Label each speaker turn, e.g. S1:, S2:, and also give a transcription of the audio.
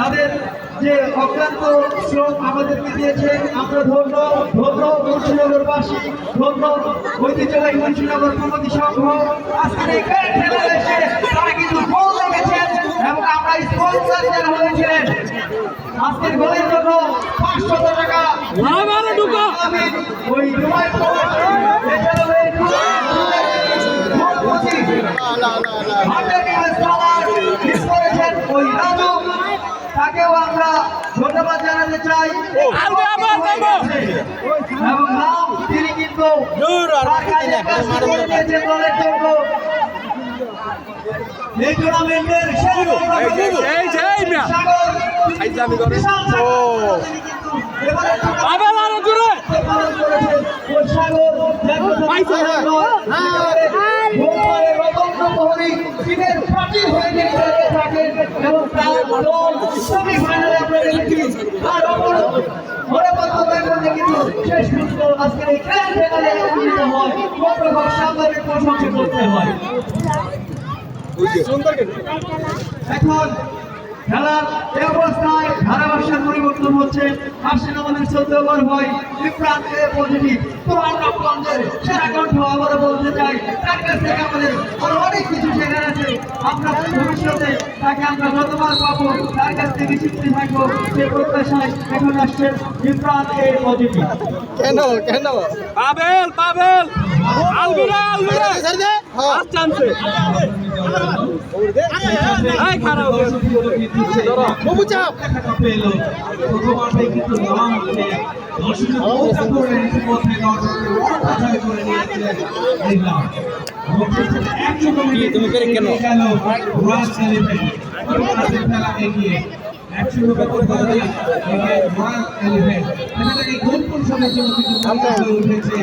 S1: তাদের যে অক্লান্ত শ্রম আমাদেরকে দিয়েছেন আমরা ধন্য ধন্য মুন্সিনগরবাসী ধন্য ঐতিহ্যবাহী মুন্সিনগর কমিটি সংঘ আজকের এই এসে তারা কিন্তু গোল এবং আমরা স্পন্সর যারা হয়েছিলেন আজকের গোলের জন্য পাঁচশত টাকা। ওই দুবাই ধন্যবাদ জানাতে চাই। এবং তিনি কিন্তু এই টুর্নামেন্টের পর্যন্ত
S2: এই যে, এই
S1: এখন খেলার এই অবস্থায় ধারাভাষ্যের পরিবর্তন হচ্ছে আসেন আমাদের চোদ্দ ওভার হয় বিপ্রান্ত পজিটিভ তো আমরা সেরা বলতে চাই তার কাছ থেকে আমাদের অনেক কিছু শেখার আছে আমরা ভবিষ্যতে তাকে আমরা যতবার পাবো তার কাছ থেকে শিখতে থাকব সে প্রত্যাশায় এখন আসছেন বিপ্রান্ত পজিটিভ
S3: কেন কেন?
S2: পাবেল পাবেল। আলবিরা আলবিরা আর চান্সে এই খারাপ
S3: বাবু চাপ
S2: তুমি কেন?
S1: একশো রুপে করে দিয়ে রয়্যাল এখানে এই গোল পরিষদের জন্য কিন্তু উঠেছে